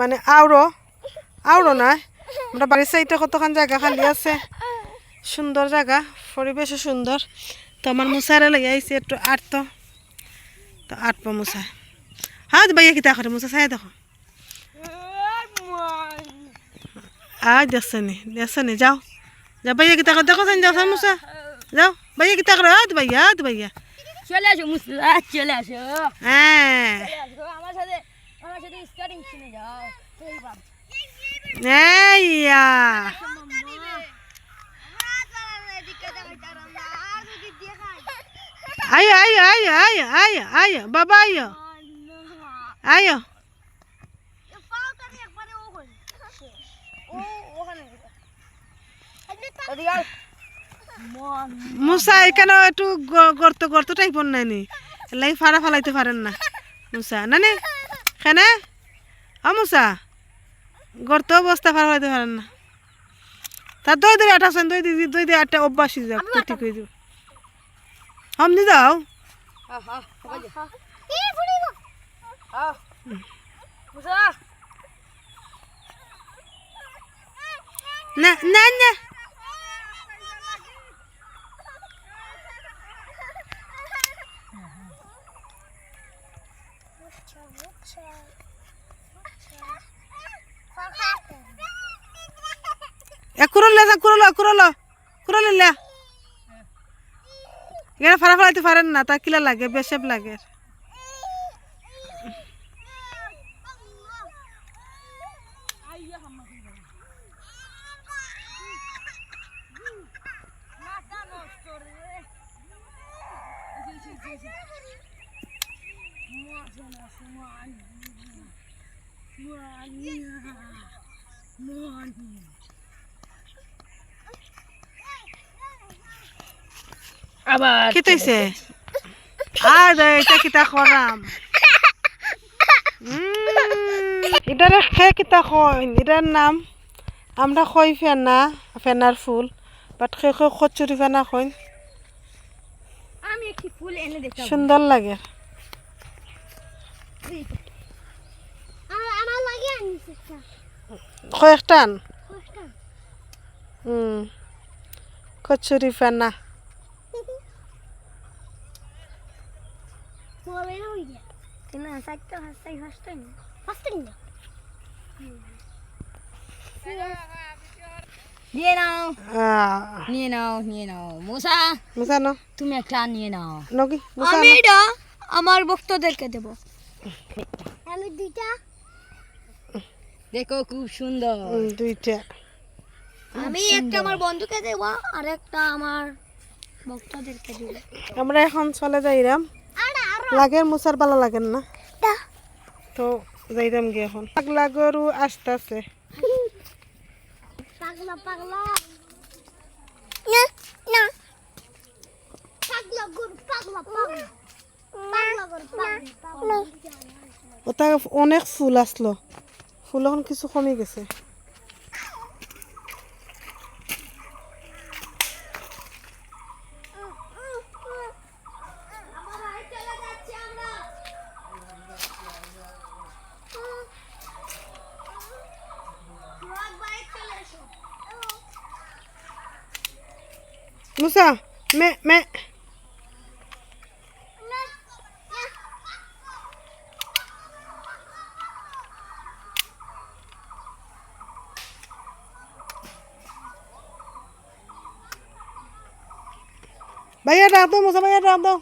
মানে আউড়ো আউড়ো না আমরা বাড়ির সাইডে কতখান জায়গা খালি আছে। সুন্দর জায়গা পরিবেশও সুন্দর। তো আমার মুসারে লই আইসি একটু আটতো তো। আটপো মুসা হ্যাঁ বাইয়া কিতা করে? মুসা চাই দেখো। আয় দেখছে নি দেখছে নি যাও। যাও বাইয়া কিতা করে? দেখো যাও যাও মুসা যাও বাইয়া কিতা করে? আদ বাইয়া আদ বাইয়া চলে আসো মুসলা চলে আসো। হ্যাঁ। আমার সাথে সাথে স্টার্টিং শুনে যাও। এই বাপ। এইয়া আয় আয় আয় আয় আয় আয় বাবা আয় আয় মুসা এখানে একটু গর্ত গর্ত টাইপর নাইনি লাই ফাড়া ফালাইতে পারেন না। মুসা নানি খানে অ মুসা গর্ত অবস্থা ফাড়া ফালাইতে পারেন না তা দই দিয়ে আঠাছেন দই দিয়ে দই দিয়ে আটটা অভ্যাসই যাক তো ঠিক হয়ে যাব হমনি যাও না না না এ কুরলে যা কুরলো কুরলো কুরলে লে। এখানে ফাড়া ফালাইতে পারেন না, তা কিলা লাগে, বেশেপ লাগে। আবার কি আর এটা কিতা করাম এটারে খে কিতা কইন এটার নাম আমরা কই ফেনা ফেনার ফুল বাট খে খে কচুরি ফেনা কইন সুন্দর লাগে। কয়েকটান? হুম কচুরি ফেনা। না সাইডটা হাসতাই হাসতাই না? হাসতাই না? নিয়ে নাও। নিয়ে নাও নিয়ে নাও। মুসা তুমি একটা নিয়ে নাও। নকি মুসানো আমি এটা আমার ভক্তদেরকে দেব। আমি দুইটা। দেখো খুব সুন্দর। দুইটা। আমি একটা আমার বন্ধুকে দেব আর একটা আমার ভক্তদেরকে দেব। আমরা এখন চলে যাইরাম। লাগের মুসার ভালো লাগেন না? তো। যাইরাম গিয়ে এখন। পাগলা গরু আসতেছে। পাগলা পাগলা। না না। পাগলা গুর পাগলা পাগলা। পাগলা গুর পাগলা। ওটা অনেক ফুল আসলো। ফুল এখন কিছু কমে গেছে। মুসা মে মে। ভাইয়া ডাক দাও, মুসা ভাইয়া ডাক দাও।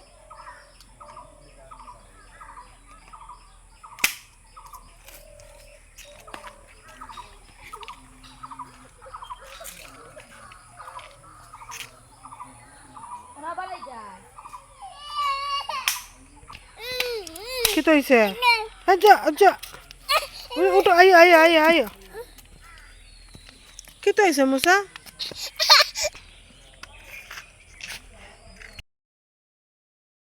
কি তো হয়েছে আচ্ছা আচ্ছা উঠো আইও আইও আইও আইও কি তো হয়েছে মুসা?